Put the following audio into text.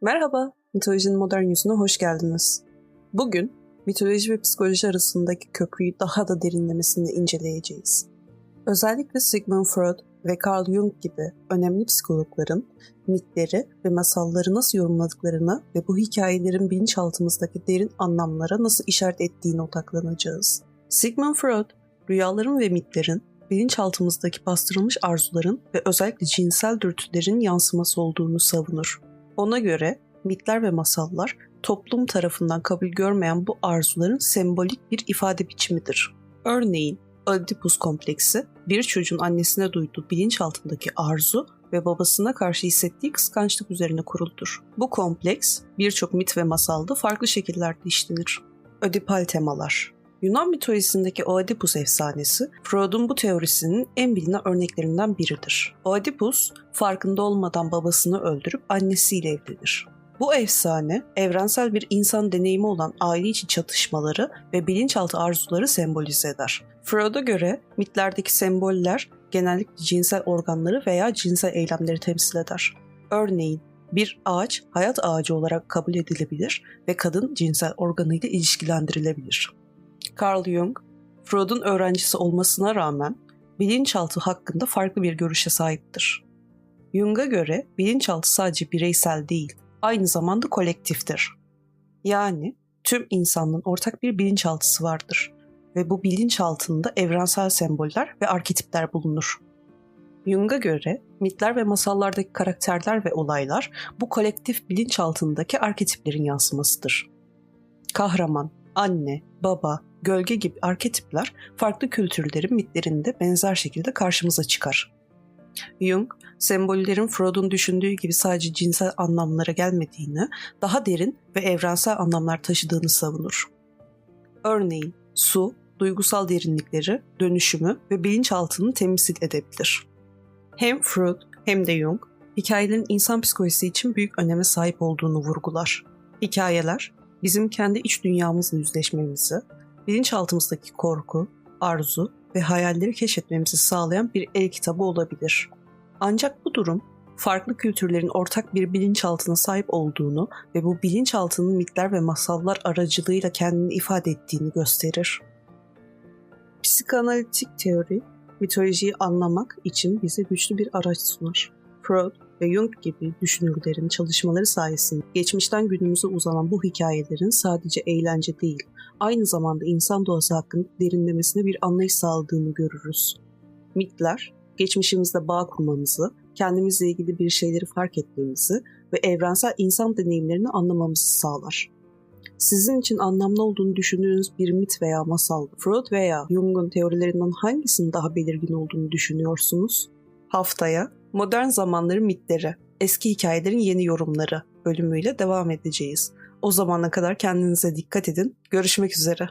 Merhaba, mitolojinin modern yüzüne hoş geldiniz. Bugün mitoloji ve psikoloji arasındaki köprüyü daha da derinlemesine inceleyeceğiz. Özellikle Sigmund Freud ve Carl Jung gibi önemli psikologların mitleri ve masalları nasıl yorumladıklarına ve bu hikayelerin bilinçaltımızdaki derin anlamlara nasıl işaret ettiğine odaklanacağız. Sigmund Freud, rüyaların ve mitlerin bilinçaltımızdaki bastırılmış arzuların ve özellikle cinsel dürtülerin yansıması olduğunu savunur. Ona göre mitler ve masallar toplum tarafından kabul görmeyen bu arzuların sembolik bir ifade biçimidir. Örneğin Oedipus kompleksi bir çocuğun annesine duyduğu bilinçaltındaki arzu ve babasına karşı hissettiği kıskançlık üzerine kuruludur. Bu kompleks birçok mit ve masalda farklı şekillerde işlenir. Ödipal temalar Yunan mitolojisindeki Oedipus efsanesi, Freud'un bu teorisinin en bilinen örneklerinden biridir. Oedipus, farkında olmadan babasını öldürüp annesiyle evlenir. Bu efsane, evrensel bir insan deneyimi olan aile içi çatışmaları ve bilinçaltı arzuları sembolize eder. Freud'a göre mitlerdeki semboller genellikle cinsel organları veya cinsel eylemleri temsil eder. Örneğin bir ağaç hayat ağacı olarak kabul edilebilir ve kadın cinsel organıyla ilişkilendirilebilir. Carl Jung, Freud'un öğrencisi olmasına rağmen bilinçaltı hakkında farklı bir görüşe sahiptir. Jung'a göre bilinçaltı sadece bireysel değil, aynı zamanda kolektiftir. Yani tüm insanlığın ortak bir bilinçaltısı vardır ve bu bilinçaltında evrensel semboller ve arketipler bulunur. Jung'a göre mitler ve masallardaki karakterler ve olaylar bu kolektif bilinçaltındaki arketiplerin yansımasıdır. Kahraman, anne, baba, gölge gibi arketipler farklı kültürlerin mitlerinde benzer şekilde karşımıza çıkar. Jung, sembollerin Freud'un düşündüğü gibi sadece cinsel anlamlara gelmediğini, daha derin ve evrensel anlamlar taşıdığını savunur. Örneğin su, duygusal derinlikleri, dönüşümü ve bilinçaltını temsil edebilir. Hem Freud hem de Jung, hikayelerin insan psikolojisi için büyük öneme sahip olduğunu vurgular. Hikayeler, bizim kendi iç dünyamızla yüzleşmemizi, bilinçaltımızdaki korku, arzu ve hayalleri keşfetmemizi sağlayan bir el kitabı olabilir. Ancak bu durum farklı kültürlerin ortak bir bilinçaltına sahip olduğunu ve bu bilinçaltının mitler ve masallar aracılığıyla kendini ifade ettiğini gösterir. Psikanalitik teori, mitolojiyi anlamak için bize güçlü bir araç sunar. Freud ve Jung gibi düşünürlerin çalışmaları sayesinde geçmişten günümüze uzanan bu hikayelerin sadece eğlence değil, aynı zamanda insan doğası hakkında derinlemesine bir anlayış sağladığını görürüz. Mitler, geçmişimizde bağ kurmamızı, kendimizle ilgili bir şeyleri fark etmemizi ve evrensel insan deneyimlerini anlamamızı sağlar. Sizin için anlamlı olduğunu düşündüğünüz bir mit veya masal, Freud veya Jung'un teorilerinden hangisinin daha belirgin olduğunu düşünüyorsunuz? Haftaya Modern Zamanların Mitleri, Eski Hikayelerin Yeni Yorumları bölümüyle devam edeceğiz. O zamana kadar kendinize dikkat edin. Görüşmek üzere.